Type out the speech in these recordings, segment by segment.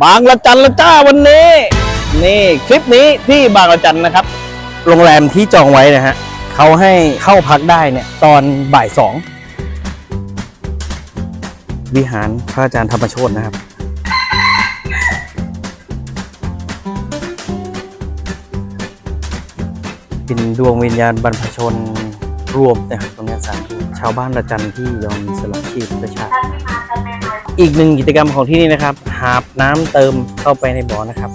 บางละจันละจ้าวันนี้ นี่คลิปนี้ที่บางละจันนะครับ โรงแรมที่จองไว้นะฮะเขาให้เข้าพักได้เนี่ยตอนบ่ายสองวิหารพระอาจารย์ธรรมโชตนะครับ เป็นดวงวิญญาณบรรพชนรวมนะครับตรงนี้สาธุชาวบ้านระจันที่ยอมสละชีพเพื่อชาติ อีกหนึ่งกิจกรรมของที่นี่นะครับ หาบน้ำเติมเข้าไปในบ่อนะครับ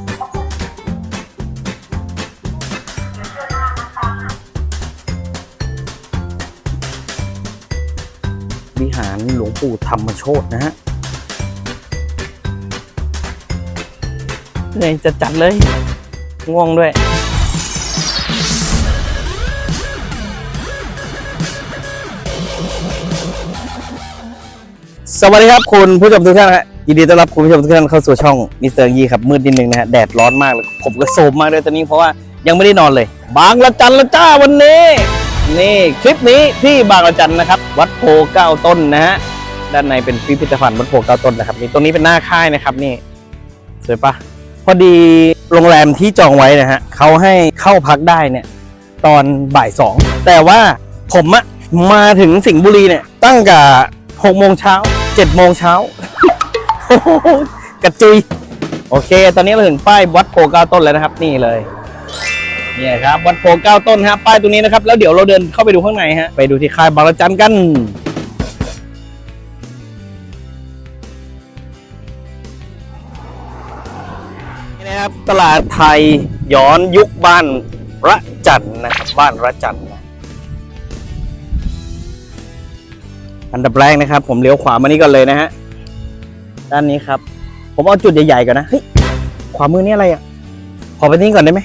วิหารหลวงปู่ธรรมโชตนะฮะเหนื่อยจะจัดเลย ง่วงด้วย สวัสดีครับคุณผู้ชมทุกท่านฮะยินดีต้อนรับคุณผู้ชมทุกท่านเข้าสู่ช่องมิสเตอร์ยีครับมืดนิดนึงนะฮะแดดร้อนมากเลยผมก็โซมมากเลยตอนนี้เพราะว่ายังไม่ได้นอนเลย บางละจันละจ้าวันนี้ นี่คลิปนี้ที่บางละจันนะครับ วัดโพเก้าต้นนะฮะด้านในเป็นพิพิธภัณฑ์วัดโพเก้าต้นนะครับนี่ตรงนี้เป็นหน้าค่ายนะครับนี่สวยปะพอดีโรงแรมที่จองไว้นะฮะเขาให้เข้าพักได้เนี่ย ตอนบ่ายสองแต่ว่าผมอะมาถึงสิงห์บุรีเนี่ยตั้งแต่หกโมงเช้า เจ็ดโมงเช้าโอ้โหกระจุย โอเค ตอนนี้เราถึงป้ายวัดโพเก้าต้นแล้วนะครับ นี่เลยเนี่ยครับวัดโพเก้าต้นฮะป้ายตรงนี้นะครับ แล้วเดี๋ยวเราเดินเข้าไปดูข้างในฮะไปดูที่ค่ายบางระจันกันนี่นะครับตลาดไทยย้อนยุคบ้านระจันนะครับบ้านระจัน อันดับแรกนะครับ ผมเลี้ยวขวามานี่ก่อนเลยนะฮะด้านนี้ครับ ผมเอาจุดใหญ่ๆก่อนนะเฮ้ยขวามือนี่อะไรอะขอไปนี่ก่อนได้ไหม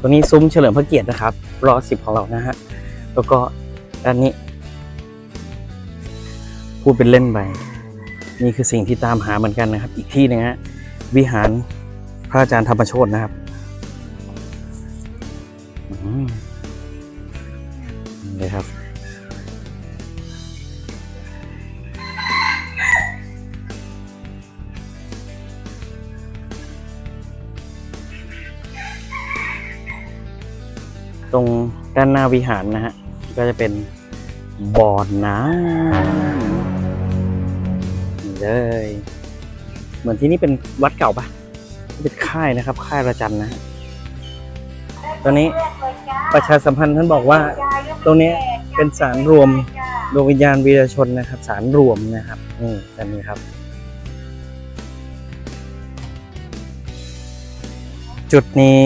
ตรงนี้ซุ้มเฉลิมพระเกียรตินะครับรอสิบของเรานะฮะแล้วก็ด้านนี้ พูดเป็นเล่นไปนี่คือสิ่งที่ตามหาเหมือนกันนะครับ อีกที่หนึงฮะวิหารพระอาจารย์ธรรมโชตนะครับ อืม เลยครับ ตรงด้านหน้าวิหารนะฮะ ก็จะเป็นบ่อน้ำเลย เหมือนที่นี่เป็นวัดเก่าปะเป็นค่ายนะครับ ค่ายระจันนะฮะ ตอนนี้ประชาสัมพันธ์ท่านบอกว่า ตรงนี้เป็นสารรวมดวงวิญญาณวีรชนนะครับ สารรวมนะครับนี่อันนี้ครับ จุดนี้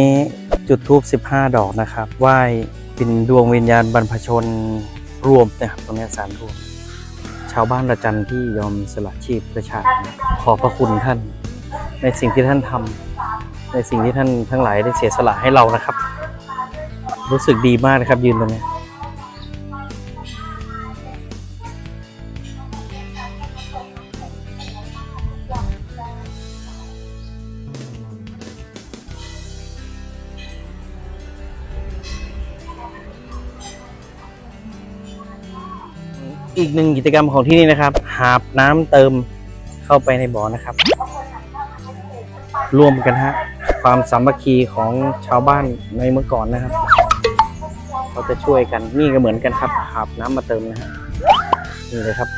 จุดทูบ15 ดอกนะครับ ไหว้เป็นดวงวิญญาณบรรพชนรวมนะครับตรงนี้สารรวม ชาวบ้านระจันที่ยอมสละชีพเพื่อชาตินขอบพระคุณท่าน ในสิ่งที่ท่านทำในสิ่งที่ท่านทั้งหลายได้เสียสละให้เรานะครับ รู้สึกดีมากนะครับ ยืนตรงนี้อีกหนึ่งกิจกรรมของที่นี่นะครับ หาบน้ำเติมเข้าไปในบ่อนะครับ รวมกันฮะความสามัคคีของชาวบ้านในเมื่อก่อนนะครับ เขาจะช่วยกันนี่ก็เหมือนกันครับหาบน้ำมาเติมนะฮะนี่เลยครับ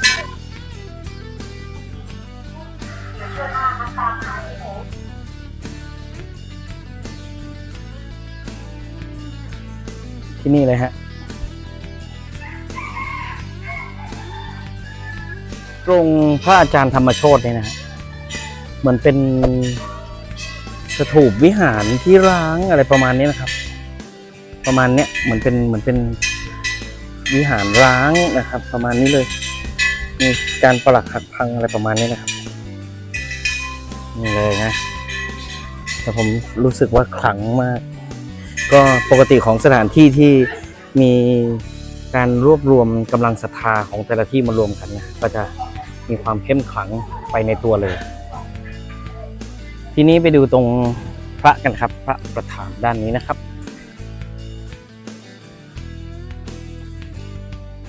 ที่นี่เลยฮะ ตรงพระอาจารย์ธรรมโชตเนี่ยนะฮะเหมือนเป็นสถูปวิหารที่ร้างอะไรประมาณนี้นะครับ ประมาณเนี้ยเหมือนเป็นเหมือนเป็นวิหารร้างนะครับ ประมาณนี้เลยมีการปรักหักพังอะไรประมาณนี้นะครับนี่เลยนะแต่ผมรู้สึกว่าขลังมาก ก็ปกติของสถานที่ที่มีการรวบรวมกำลังศรัทธาของแต่ละที่มารวมกันนะก็จะมีความเข้มขลังไปในตัวเลย ทีนี้ไปดูตรงพระกันครับ พระประธานด้านนี้นะครับ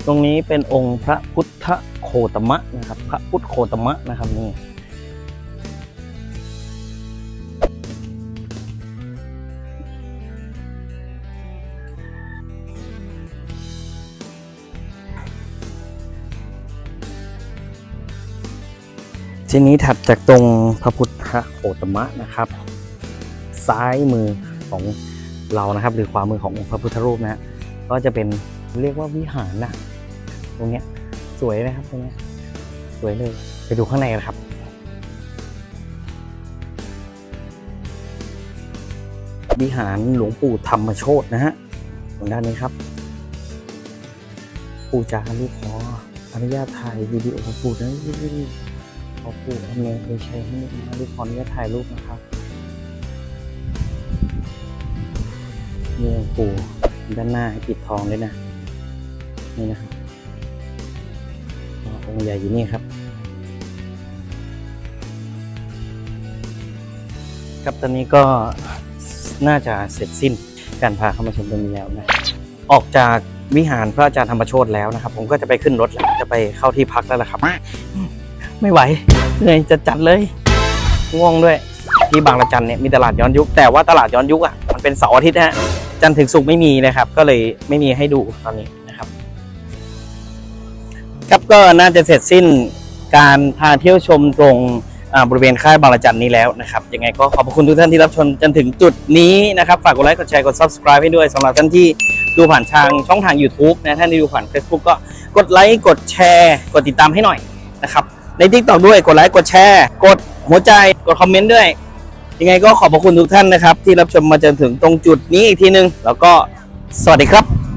ตรงนี้เป็นองค์พระพุทธโคตมะนะครับ พระพุทธโคตมะนะครับนี่ทีนี้ถัดจากตรงพระพุทธโคตมะนะครับ ซ้ายมือของเรานะครับ หรือขวามือขององค์พระพุทธรูปนะฮะก็จะเป็นเรียกว่าวิหารนะ รงเนี้ยสวยนะครับตรงเนี้ยสวยเลยไปดูข้างในกันครับ วิหารหลวงปู่ธรรมโชตนะฮะตรงด้านนี้ครับ ปู่จารีขออนุญาตถ่ายวิดีโอปู่นะขอปู่อำนวยโดยใช้ให้มารีขออนุญาตถ่ายรูปนะครับนี่หลวงปู่ด้านหน้าให้ปิดทองด้วยนะนี่นะครับ องค์ใหญ่อยู่นี่ครับ ครับตอนนี้ก็น่าจะเสร็จสิ้นการพาเข้ามาชมตรงนี้แล้วนะออกจากวิหารพระอาจารย์ธรรมโชตแล้วนะครับ ผมก็จะไปขึ้นรถแล้วจะไปเข้าที่พักแล้วล่ะครับ ไม่ไหวเหนื่อยจะจัดเลยง่วงด้วย ที่บางระจันเนี่ยมีตลาดย้อนยุค แต่ว่าตลาดย้อนยุคอะมันเป็นเสาร์อาทิตย์ฮะจันทร์ถึงศุกร์ไม่มีนะครับ ก็เลยไม่มีให้ดูตอนนี้ ครับก็น่าจะเสร็จสิ้นการพาเที่ยวชมตรงบริเวณค่ายบางระจันนี้แล้วนะครับยังไงก็ขอบคุณทุกท่านที่รับชมจนถึงจุดนี้นะครับ ฝากกดไลค์กดแชร์กด subscribe ให้ด้วยสำหรับท่านที่ดูผ่านทางช่องทาง YouTube นะท่านที่ดูผ่าน Facebook ก็กดไลค์กดแชร์กดติดตามให้หน่อยนะครับใน TikTok ด้วยกดไลค์กดแชร์กดหัวใจกดคอมเมนต์ด้วย ยังไงก็ขอบคุณทุกท่านนะครับ ที่รับชมมาจนถึงตรงจุดนี้อีกทีนึง แล้วก็สวัสดีครับ